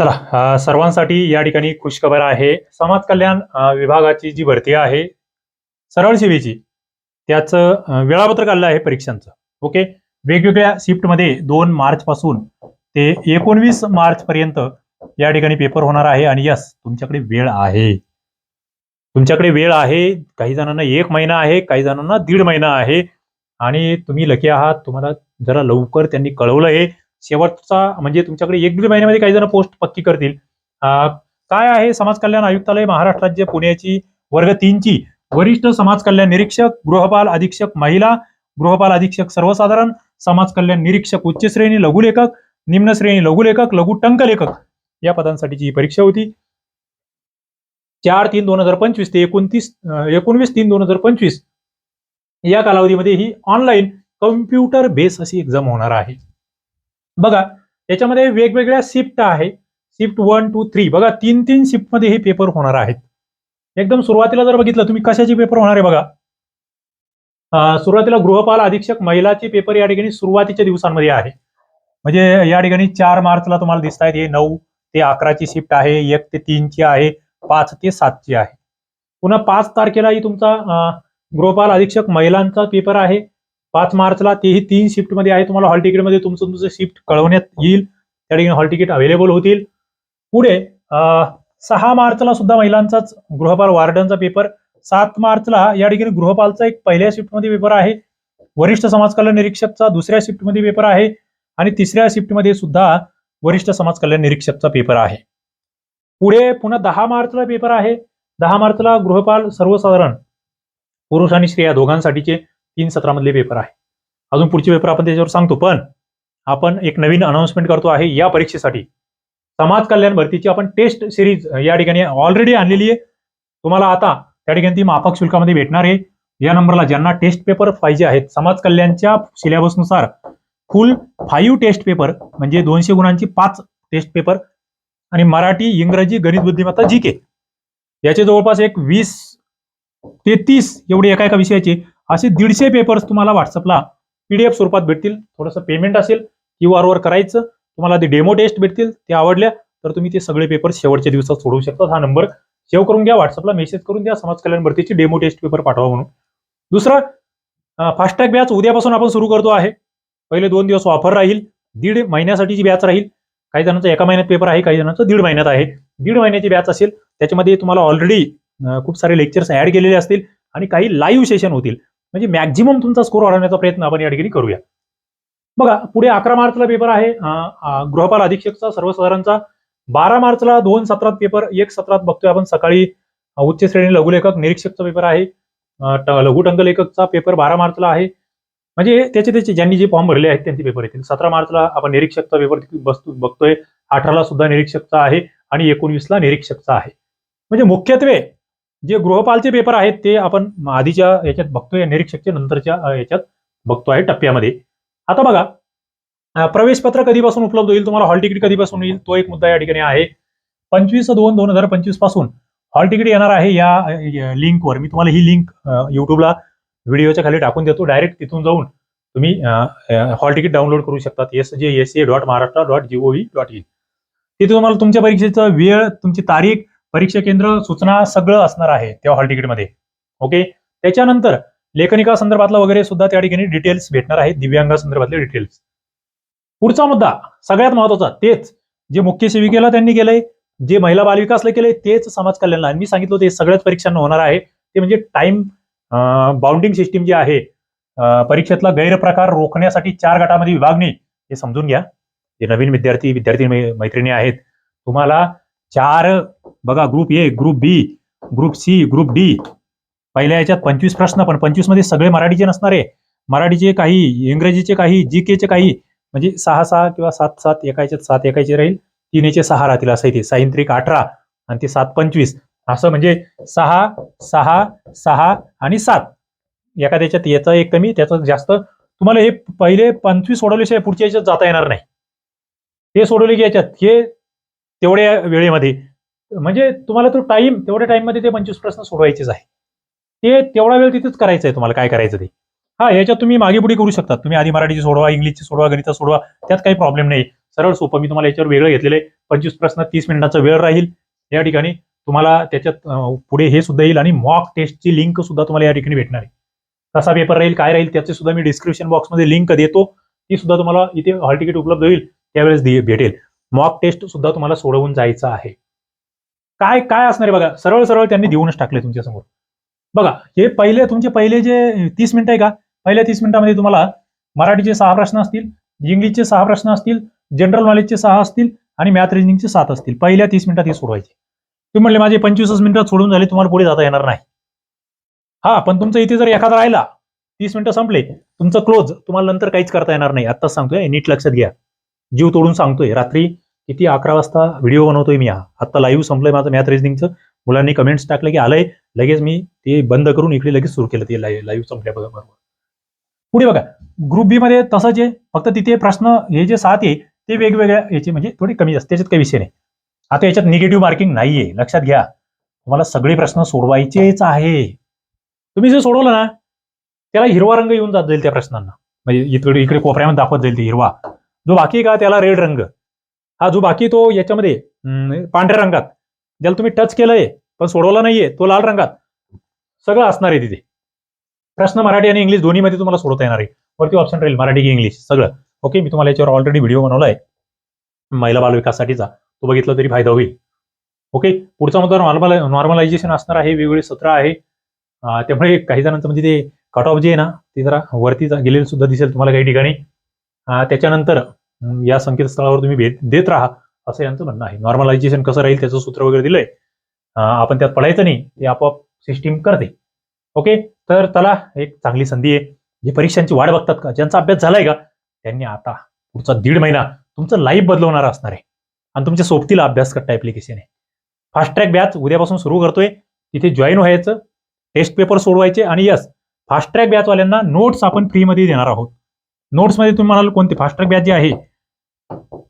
चला सर्वांसाठी या ठिकाणी खुशखबर आहे. समाज कल्याण विभागाची जी भरती आहे सरळ सेवेची त्याचं वेळापत्रक आलं आहे परीक्षांचं. ओके? वेगवेगळ्या शिफ्टमध्ये दोन मार्च पासून ते एकोणवीस मार्च पर्यंत या ठिकाणी पेपर होणार आहे आणि यस तुमच्याकडे वेळ आहे. तुमच्याकडे वेळ आहे काही जणांना एक महिना आहे काही जणांना दीड महिना आहे. आणि तुम्ही लकी आहात तुम्हाला जरा लवकर त्यांनी कळवलं आहे शेवटचा म्हणजे तुमच्याकडे एक दीड महिन्यामध्ये काही जण पोस्ट पक्की करतील. काय आहे समाज कल्याण आयुक्तालय महाराष्ट्र राज्य पुण्याची वर्ग तीनची? वरिष्ठ समाज कल्याण निरीक्षक गृहपाल अधीक्षक महिला गृहपाल अधीक्षक सर्वसाधारण समाज कल्याण निरीक्षक उच्च श्रेणी लघुलेखक निम्न श्रेणी लघुलेखक लघु टंकलेखक या पदांसाठीची ही परीक्षा होती. चार तीन दोन हजार पंचवीस ते एकोणतीस एकोणवीस तीन दोन हजार पंचवीस या कालावधीमध्ये ही ऑनलाईन कम्प्युटर बेस अशी एक्झाम होणार आहे. बघा याच्यामध्ये वेगवेगळ्या शिफ्ट आहे. शिफ्ट वन टू थ्री बघा तीन तीन शिफ्टमध्ये हे पेपर होणार आहेत. एकदम सुरुवातीला जर बघितलं तुम्ही कशाचे पेपर होणार आहे बघा? सुरुवातीला गृहपाल अधीक्षक महिलाचे पेपर या ठिकाणी सुरुवातीच्या दिवसांमध्ये आहे. म्हणजे या ठिकाणी चार मार्चला तुम्हाला दिसत आहेत. हे नऊ ते अकराची शिफ्ट आहे एक ते तीनची आहे पाच ते सातची आहे. पुन्हा पाच तारखेलाही तुमचा गृहपाल अधीक्षक महिलांचा पेपर आहे. पाच मार्चला तेही तीन शिफ्टमध्ये आहे. तुम्हाला हॉल तिकीटमध्ये तुमचं तुमचं शिफ्ट कळवण्यात येईल. त्या ठिकाणी हॉल तिकीट अवेलेबल होतील. पुढे सहा मार्चला सुद्धा महिलांचाच गृहपाल वार्डनचा पेपर सात मार्चला या ठिकाणी गृहपालचा एक पहिल्या शिफ्टमध्ये पेपर आहे. वरिष्ठ समाज कल्याण निरीक्षकचा दुसऱ्या शिफ्टमध्ये पेपर आहे. आणि तिसऱ्या शिफ्टमध्ये सुद्धा वरिष्ठ समाज कल्याण निरीक्षकचा पेपर आहे. पुढे पुन्हा दहा मार्चला पेपर आहे. दहा मार्चला गृहपाल सर्वसाधारण पुरुष आणि स्त्रिया दोघांसाठीचे तीन सत्रामधले पेपर आहे. अजून पुढचे पेपर आपण त्याच्यावर सांगतो पण आपण एक नवीन अनाउन्समेंट करतो आहे या परीक्षेसाठी. समाज कल्याण भरतीची आपण टेस्ट सिरीज या ठिकाणी ऑलरेडी आणलेली आहे. तुम्हाला आता त्या ठिकाणी ती माफक शुल्कामध्ये भेटणार आहे. या नंबरला ज्यांना टेस्ट पेपर पाहिजे आहेत समाज कल्याणच्या सिलेबसनुसार फुल फाईव्ह टेस्ट पेपर म्हणजे दोनशे गुणांची पाच टेस्ट पेपर आणि मराठी इंग्रजी गणित बुद्धिमत्ता जी के. याचे जवळपास एक वीस ते तीस एवढे एका एका विषयाचे असे दीडशे पेपर्स तुम्हाला व्हॉट्सअपला पीडीएफ स्वरूपात भेटतील. थोडंसं पेमेंट असेल क्यू आर वर करायचं तुम्हाला ते डेमो टेस्ट भेटतील ते आवडल्या तर तुम्ही ते सगळे पेपर शेवटच्या दिवसात सोडवू शकता. हा नंबर सेव्ह करून घ्या व्हॉट्सअपला मेसेज करून द्या समाज कल्याण भरतीची डेमो टेस्ट पेपर पाठवा म्हणून. दुसरं फास्टॅग बॅच उद्यापासून आपण सुरू करतो आहे. पहिले दोन दिवस ऑफर राहील दीड महिन्यासाठीची बॅच राहील. काही जणांचा एका महिन्यात पेपर आहे काही जणांचा दीड महिन्यात आहे. दीड महिन्याची बॅच असेल त्याच्यामध्ये तुम्हाला ऑलरेडी खूप सारे लेक्चर्स ऍड केलेले असतील आणि काही लाईव्ह सेशन होतील. म्हणजे मॅक्झिमम तुमचा स्कोर वाढवण्याचा प्रयत्न आपण या ठिकाणी करूया. बघा पुढे अकरा मार्चला पेपर आहे. गृहपाल अधीक्षकचा सर्वसाधारणचा. बारा मार्चला दोन सत्रात पेपर एक सत्रात बघतोय आपण सकाळी उच्च श्रेणी लघुलेखक निरीक्षकचा पेपर आहे. अं, लघु टंकलेखकचा पेपर बारा मार्चला आहे. म्हणजे त्याचे त्याचे ज्यांनी जे फॉर्म भरले आहेत त्यांचे पेपर येतील सतरा मार्चला आपण निरीक्षकचा पेपर बसतो बघतोय. अठराला सुद्धा निरीक्षकचा आहे आणि एकोणवीसला निरीक्षकचा आहे. म्हणजे मुख्यत्वे जे गृहपालचे पेपर आहेत ते आपण आधीच्या याच्यात बघतोय निरीक्षकच्या नंतरच्या याच्यात बघतो आहे टप्प्यामध्ये. आता बघा प्रवेश प्रवेशपत्र कधीपासून उपलब्ध होईल? तुम्हाला हॉल तिकीट कधीपासून येईल? तो एक मुद्दा या ठिकाणी आहे. पंचवीस दोन दोन हजार पंचवीसपासून हॉल तिकीट येणार आहे या लिंकवर. मी तुम्हाला ही लिंक युट्यूबला व्हिडिओच्या खाली टाकून देतो. डायरेक्ट तिथून जाऊन तुम्ही हॉल तिकीट डाउनलोड करू शकतात S J S A dot Maharashtra dot G O V. Dot तुम्हाला तुमच्या परीक्षेचा वेळ तुमची तारीख परीक्षा केंद्र सूचना सगळं असणार आहे त्या हॉल तिकीटमध्ये. ओके? त्याच्यानंतर लेखनिका संदर्भातला वगैरे सुद्धा त्या ठिकाणी डिटेल्स भेटणार आहेत दिव्यांगा संदर्भातले डिटेल्स पुढचा मुद्दा सगळ्यात महत्त्वाचा तेच जे मुख्य सेविकेला त्यांनी केलंय जे महिला बालविकासला केलंय तेच समाज कल्याणला. आणि मी सांगितलं ते सगळ्याच परीक्षांना होणार आहे. ते म्हणजे टाइम बाउंडिंग सिस्टीम जी आहे परीक्षेतला गैरप्रकार रोखण्यासाठी चार गटामध्ये विभागणी हे समजून घ्या. जे नवीन विद्यार्थी विद्यार्थी मैत्रिणी आहेत तुम्हाला चार बघा group A group B group C group D पहिल्या याच्यात पंचवीस प्रश्न पण पंचवीसमध्ये सगळे मराठीचे नसणार. आहे मराठीचे काही इंग्रजीचे काही जी केचे काही म्हणजे सहा सहा किंवा सात सात एका याच्यात सात एकाचे राहील. तीन याचे सहा राहतील असं इथे. साईंत्रिक अठरा आणि ते सात पंचवीस. असं म्हणजे सहा सहा सहा आणि सात. एका त्याच्यात याचा एक कमी त्याचा जास्त. तुम्हाला हे पहिले पंचवीस सोडवल्याशिवाय पुढच्या याच्यात जाता येणार नाही. हे सोडवले की याच्यात हे तेवढ्या वेळेमध्ये. म्हणजे तुम्हाला तो टाइम तेवढ्या टाइममध्ये ते पंचवीस प्रश्न सोडवायचेच आहे ते तेवढा वेळ तिथेच करायचं आहे तुम्हाला काय करायचं ते. हा याच्यात तुम्ही मागे पुढे करू शकता. तुम्ही आधी मराठीची सोडवा इंग्लिशची सोडवा गणिता सोडवा त्यात काही प्रॉब्लेम नाही. सरळ सोपं मी तुम्हाला याच्यावर वेगळं घेतलेलं आहे. पंचवीस प्रश्न तीस मिनिटाचा वेळ राहील. या ठिकाणी तुम्हाला त्याच्यात पुढे हे सुद्धा येईल आणि मॉक टेस्टची लिंक सुद्धा तुम्हाला या ठिकाणी भेटणार आहे. कसा पेपर राहील काय राहील त्याचे सुद्धा मी डिस्क्रिप्शन बॉक्समध्ये लिंक देतो. ती सुद्धा तुम्हाला इथे हॉल तिकीट उपलब्ध होईल. त्यावेळेस भेटेल. मॉक टेस्ट सुद्धा तुम्हाला सोडवून जायचं आहे. काय काय असणार आहे बघा? सरळ सरळ त्यांनी देऊनच टाकले तुमच्यासमोर. बघा हे पहिले तुमचे पहिले जे तीस मिनिटं आहे का? पहिल्या तीस मिनिटामध्ये तुम्हाला मराठीचे सहा प्रश्न असतील इंग्लिशचे सहा प्रश्न असतील जनरल नॉलेजचे सहा असतील आणि मॅथ रिजनिंगचे सात असतील. पहिल्या तीस मिनिटात हे सोडवायचे. तुम्ही म्हणले माझे पंचवीसच मिनिटात सोडून झाले तुम्हाला पुढे जाता येणार नाही. हा पण तुमचं इथे जर एखादा राहिला तीस मिनिटं संपले तुमचं क्लोज तुम्हाला नंतर काहीच करता येणार नाही. आत्ताच सांगतोय नीट लक्षात घ्या. जीव तोडून सांगतोय. रात्री किती अकरा वाजता व्हिडिओ बनवतोय मी हा. आता लाईव्ह संपलंय माझं मॅथ रिजनिंगचं मुलांनी कमेंट्स टाकले की आलंय. लगेच मी ते बंद करून इकडे लगेच सुरू केलं ते लाईव्ह संपल्या बरोबर पुढे बघा. ग्रुप बी मध्ये तसंच आहे. फक्त तिथे प्रश्न हे जे सात आहे ते वेगवेगळ्या याचे म्हणजे थोडे कमी असते त्याच्यात काही विषय नाही. आता याच्यात निगेटिव्ह मार्किंग नाहीये. लक्षात घ्या. तुम्हाला सगळे प्रश्न सोडवायचेच आहे. तुम्ही जे सोडवलं ना त्याला हिरवा रंग येऊन जात जाईल त्या प्रश्नांना. म्हणजे इकडे इकडे कोपऱ्यामध्ये दाखवत जाईल ते हिरवा. जो बाकी आहे का त्याला रेड रंग. हा जो बाकी तो याच्यामध्ये म्हणजे पांढऱ्या रंगात. ज्याला तुम्ही टच केलंय पण सोडवला नाहीये तो लाल रंगात. सगळं असणार आहे तिथे. प्रश्न मराठी आणि इंग्लिश दोन्हीमध्ये तुम्हाला सोडवता येणार आहे. वरती ऑप्शन राहील मराठी की इंग्लिश सगळं. ओके मी तुम्हाला याच्यावर ऑलरेडी व्हिडिओ बनवलाय. महिला बालविकासाठीचा तो बघितला तरी फायदा होईल. ओके पुढचा मुद्दा नॉर्मल नॉर्मलायझेशन असणार आहे वेगवेगळे सत्र आहे. त्यामुळे काही जणांचं म्हणजे ते कट ऑफ जे आहे ना ते जरा वरती गेलेलं सुद्धा दिसेल तुम्हाला काही ठिकाणी. त्याच्यानंतर या संकेतस्थळावर तुम्ही भेट देत राहा असं यांचं म्हणणं आहे. नॉर्मलायझेशन कसं राहील त्याचं सूत्र वगैरे दिलंय. आपण त्यात पडायचं नाही ते आपोआप सिस्टीम करते. ओके तर त्याला एक चांगली संधी आहे. जे परीक्षांची वाट बघतात का ज्यांचा अभ्यास झालाय का त्यांनी आता पुढचा दीड महिना तुमचं लाईफ बदलवणार असणार आहे. आणि तुमच्या सोबतीला अभ्यास करता ऍप्लिकेशन आहे. फास्ट ट्रॅक बॅच उद्यापासून सुरू करतोय. तिथे जॉईन व्हायचं टेस्ट पेपर सोडवायचे आणि यस फास्ट ट्रॅक बॅचवाल्यांना नोट्स आपण फ्रीमध्ये देणार आहोत. नोट्समध्ये तुम्ही म्हणाल कोणते फास्ट ट्रॅक बॅच जे आहे?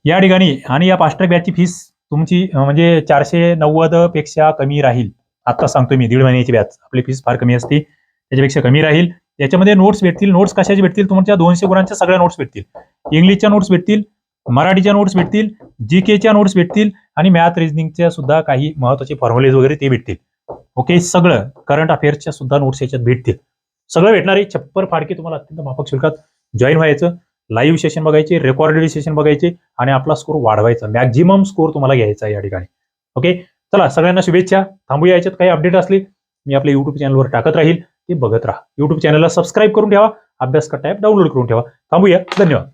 या ठिकाणी आणि या फास्ट बॅचची फीस तुमची म्हणजे चारशे नव्वदपेक्षा कमी राहील. आता सांगतो मी दीड महिन्याची बॅच. आपली फीस फार कमी असते त्याच्यापेक्षा कमी राहील. याच्यामध्ये नोट्स भेटतील नोट्स कशाचे भेटतील? तुमच्या दोनशे गुणांच्या सगळ्या नोट्स भेटतील. इंग्लिशच्या नोट्स भेटतील मराठीच्या नोट्स भेटतील जी केच्या नोट्स भेटतील आणि मॅथ रिजनिंगच्या सुद्धा काही महत्त्वाचे फॉर्म्युलेज वगैरे ते भेटतील. ओके सगळं करंट अफेअर्सच्या सुद्धा नोट्स याच्यात भेटतील. सगळं भेटणार आहे छप्पर फाडके तुम्हाला अत्यंत माफक शुल्कात जॉईन व्हायचं. लाईव्ह सेशन बघायचे रेकॉर्डेड सेशन बघायचे आणि आपला स्कोर वाढवायचा. मॅक्झिमम स्कोर तुम्हाला घ्यायचा या ठिकाणी. ओके चला सगळ्यांना शुभेच्छा. थांबूया याच्यात. काही अपडेट असले मी आपल्या युट्यूब चॅनलवर टाकत राहील. ते बघत राहा. युट्यूब चॅनलला सबस्क्राईब करून ठेवा. अभ्यास कट्टा ॲप डाउनलोड करून ठेवा. थांबूया. धन्यवाद.